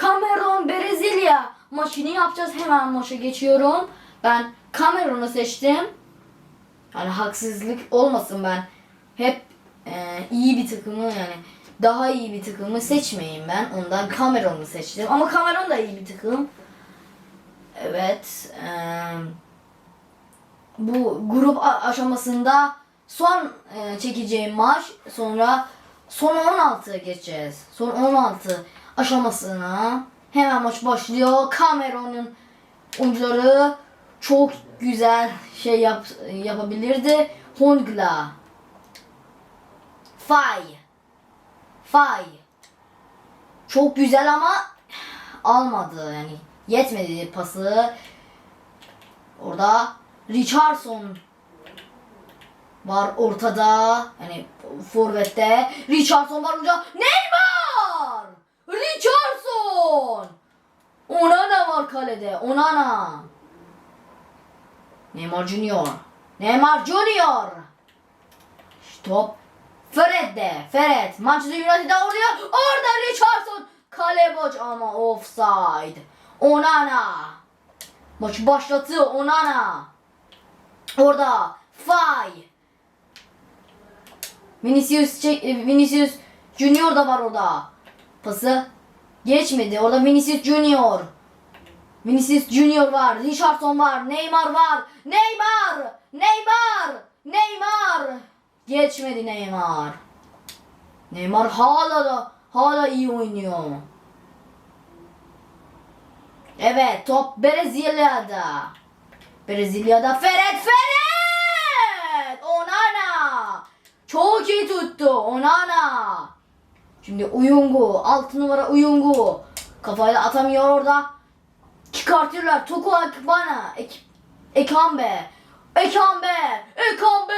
Cameron Brezilya maçını yapacağız. Hemen maça geçiyorum. Ben Cameron'u seçtim. Yani haksızlık olmasın ben. Hep e, iyi bir takımı yani daha iyi bir takımı seçmeyeyim ben. Ondan Cameron'u seçtim. Ama Cameron da iyi bir takım. Evet. eee, bu grup aşamasında son e, çekeceğim maç sonra son 16'ya geçeceğiz. Son 16 aşamasına hemen maç başlıyor. Cameron'un oyuncuları çok güzel şey yap, yapabilirdi. Hongla. Fay. Fay. Çok güzel ama almadı yani. Yetmedi pası. Orada Richardson var ortada. Yani forvette. Richardson var orada. Neymar! Richardson! Onana var kalede. Onana. Neymar Junior. Neymar Junior. Stop. Fred'de. Fred. Manchester United'da oraya. Orada Richardson. Kale boş ama offside. Onana. Maçı başlatıyor Onana. Orada Fay. Vinicius, Vinicius Junior da var orada. Pası geçmedi. Orada Vinicius Junior. Vinicius Junior var. Richardson var. Neymar var. Neymar! Neymar! Neymar! Geçmedi Neymar. Neymar hala da hala iyi oynuyor. Evet top Brezilya'da. Brezilya'da Fred Fred! Onana! Çok iyi tuttu Onana. Şimdi Uyungu 6 numara Uyungu. Kafayla atamıyor orada. Çıkartıyorlar. Toku bana. Ek, Ekambe. Ekambe. Ekambe.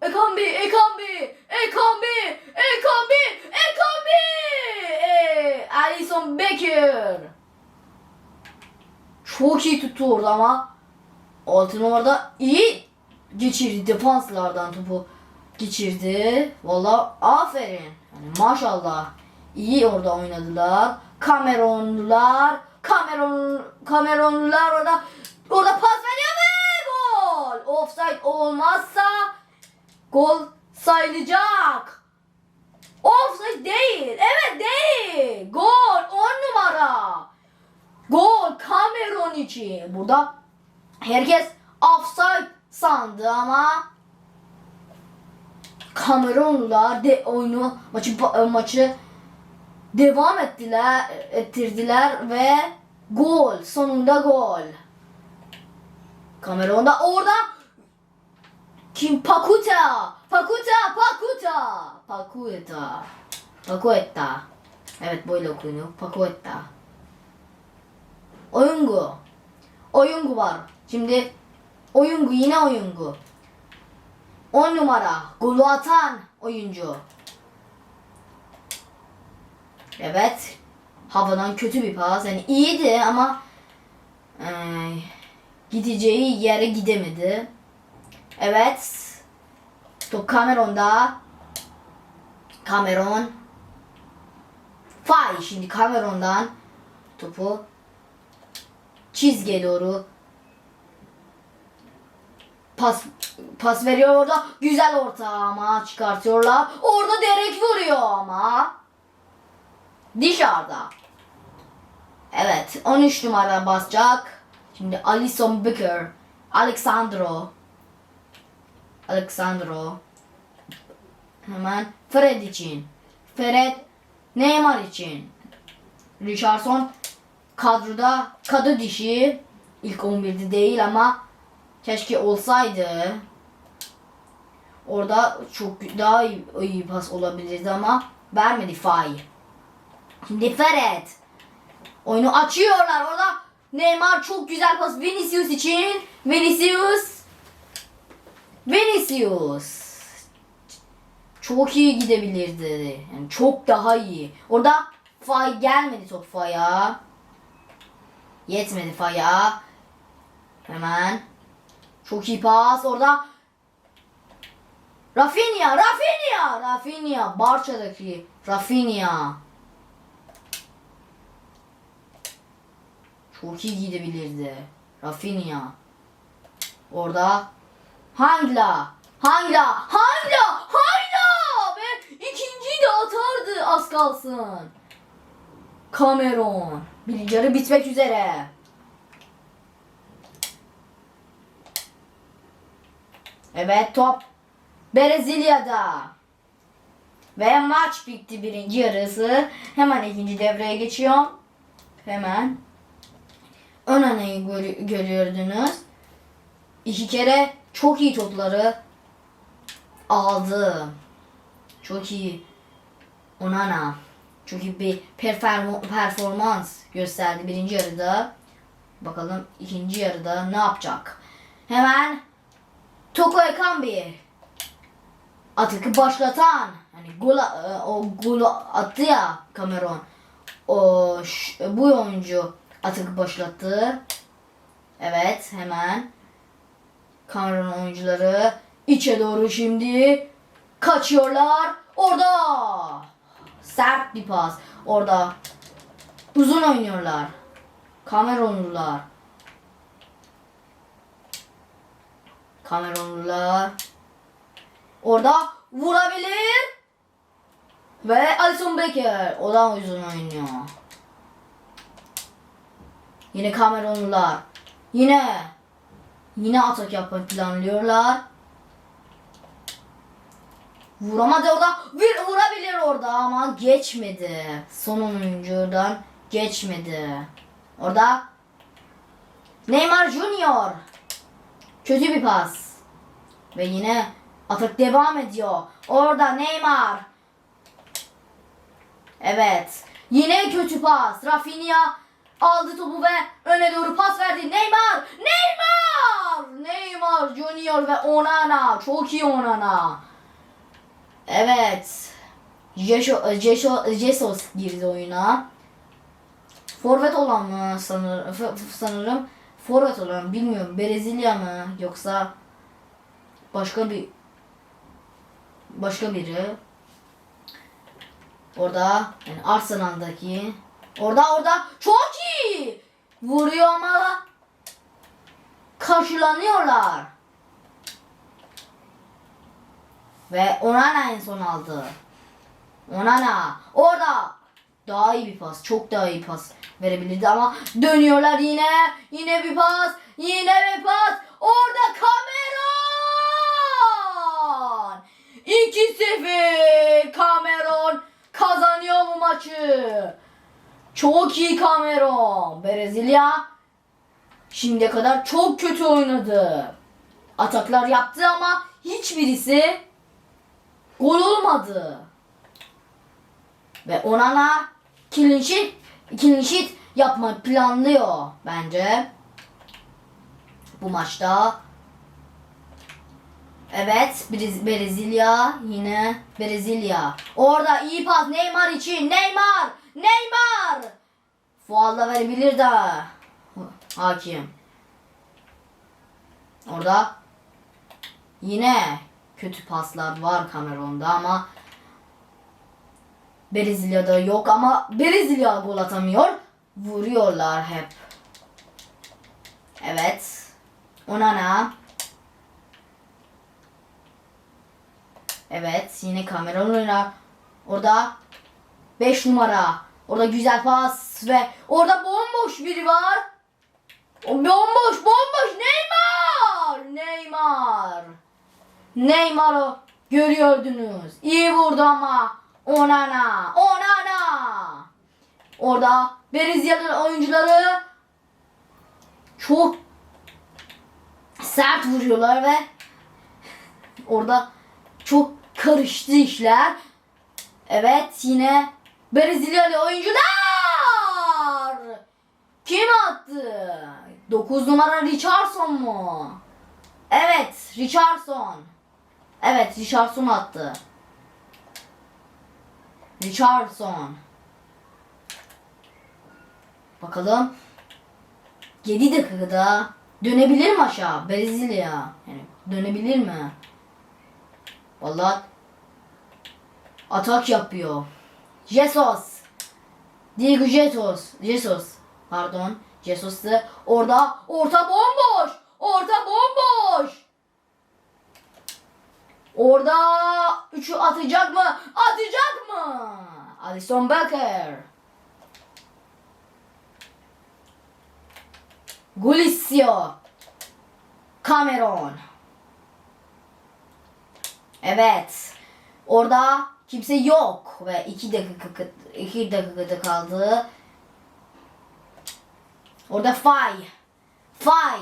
Ekambi. Ekambi. Ekambi. Ekambi. Ekambi. Ee, Alison Becker. Çok iyi tuttu orada ama 6 numarada iyi geçirdi defanslardan topu geçirdi. Valla aferin. Yani maşallah iyi orada oynadılar. Kamerunlular Kamerun Kamerunlular orada orada pas veriyor ve gol. Offside olmazsa gol sayılacak. Offside değil. Evet değil. Gol 10 numara. Gol Cameron için. Burada herkes offside sandı ama Kamerunlular de oyunu maçı maçı devam ettiler ettirdiler ve gol sonunda gol. Kamerun'da orada kim Pakuta Pakuta Pakuta Pakuta Pakueta Evet böyle okunuyor Pakueta Oyungu. Oyungu var. Şimdi oyungu yine oyungu. 10 numara golü atan oyuncu. Evet. Havadan kötü bir pas. Yani iyiydi ama e, gideceği yere gidemedi. Evet. Top Cameron'da. Cameron. Fay şimdi Cameron'dan topu çizgiye doğru pas pas veriyor orada. Güzel orta ama çıkartıyorlar. Orada direkt vuruyor ama dışarıda. Evet 13 numara basacak. Şimdi Alison Becker. Alexandro. Alexandro. Hemen Fred için. Fred Neymar için. Richardson kadroda kadı dişi ilk 11'de değil ama keşke olsaydı. Orada çok daha iyi, iyi pas olabilirdi ama vermedi Fay. Şimdi Fred. Oyunu açıyorlar orada. Neymar çok güzel pas Vinicius için. Vinicius. Vinicius. Çok iyi gidebilirdi. Yani çok daha iyi. Orada Fay gelmedi top Fay'a. Yetmedi Fay'a. Hemen. Çok iyi pas orada. Rafinha, Rafinha, Rafinha. Barça'daki Rafinha. Çok iyi gidebilirdi. Rafinha. Orada Hangla. Hangla. Hangla. Hangla. Ve ikinciyi de atardı az kalsın. Cameron. Birinci yarı bitmek üzere. Evet top Brezilya'da. Ve maç bitti birinci yarısı. Hemen ikinci devreye geçiyor. Hemen. Ön anayı gör- görüyordunuz. İki kere çok iyi topları aldı. Çok iyi. Onana. Çok iyi bir perform- performans gösterdi birinci yarıda. Bakalım ikinci yarıda ne yapacak? Hemen Toko Ekambi atıkı başlatan hani gol e, o golü attı ya Cameron. O bu oyuncu atık başlattı. Evet hemen Cameron oyuncuları içe doğru şimdi kaçıyorlar. Orada sert bir pas. Orada uzun oynuyorlar. Cameronlular. Cameronlular. Orada vurabilir. Ve Alison Becker. O da uzun oynuyor. Yine Cameronlular. Yine. Yine atak yapmayı planlıyorlar. Vuramadı orada. Bir vurabilir orada ama geçmedi. Son oyuncudan geçmedi. Orada Neymar Junior. Kötü bir pas. Ve yine atak devam ediyor. Orada Neymar. Evet. Yine kötü pas. Rafinha aldı topu ve öne doğru pas verdi. Neymar! Neymar! Neymar Junior ve Onana. Çok iyi Onana. Evet. Jesho, Jesho, Jesus girdi oyuna. Forvet olan mı sanır, f- f- sanırım. Forvet olan bilmiyorum. Brezilya mı yoksa başka bir başka biri. Orada yani Arsenal'daki. Orada orada çok iyi. Vuruyor ama karşılanıyorlar. Ve Onana en son aldı. Onana orada daha iyi bir pas. Çok daha iyi pas verebilirdi ama dönüyorlar yine. Yine bir pas. Yine bir pas. Orada Cameron. 2-0. Cameron kazanıyor bu maçı. Çok iyi Cameron. Brezilya şimdiye kadar çok kötü oynadı. Ataklar yaptı ama hiçbirisi gol olmadı. Ve Onana clean sheet yapmayı planlıyor bence. Bu maçta. Evet Brez- Brezilya yine Brezilya. Orada iyi pas Neymar için. Neymar! Neymar! Fualla verebilir de hakim. Orada yine kötü paslar var Cameron'da ama Brezilya'da yok ama Brezilya gol atamıyor. Vuruyorlar hep. Evet. Onana. Evet yine Cameron oynar. Orada 5 numara. Orada güzel pas ve orada bomboş biri var. O bomboş bomboş Neymar. Neymar. Neymar'ı görüyordunuz. İyi vurdu ama. Onana. Onana. Orada Brezilya'nın oyuncuları çok sert vuruyorlar ve orada çok karıştı işler. Evet yine Brezilyalı oyuncular. Kim attı? 9 numara Richardson mu? Evet Richardson. Evet Richardson attı. Richardson. Bakalım. 7 dakikada dönebilir mi aşağı Brezilya? Yani dönebilir mi? Vallahi atak yapıyor. Jesus. Diego Jesus. Jesus. Pardon. Jesus'tu. Orada orta bomboş. Orta bomboş. Orada üçü atacak mı? Atacak mı? Alisson Becker. Gulisio. Cameron. Evet. Orada kimse yok ve iki dakika iki dakikada kaldı. Orada Fay. Fay.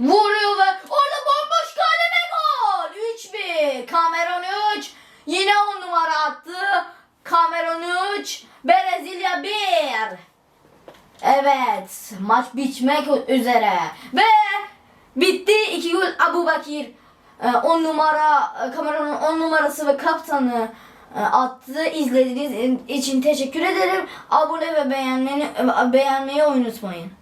Vuruyor ve orada bomboş kale ve gol. 3-1. Cameron 3. Yine 10 numara attı. Cameron 3. Brezilya 1. Evet. Maç bitmek üzere. Ve bitti. 2 gol Abu Bakir. 10 numara Cameron'un 10 numarası ve kaptanı e, attı. İzlediğiniz için teşekkür ederim. Abone ve beğenmeyi, beğenmeyi unutmayın.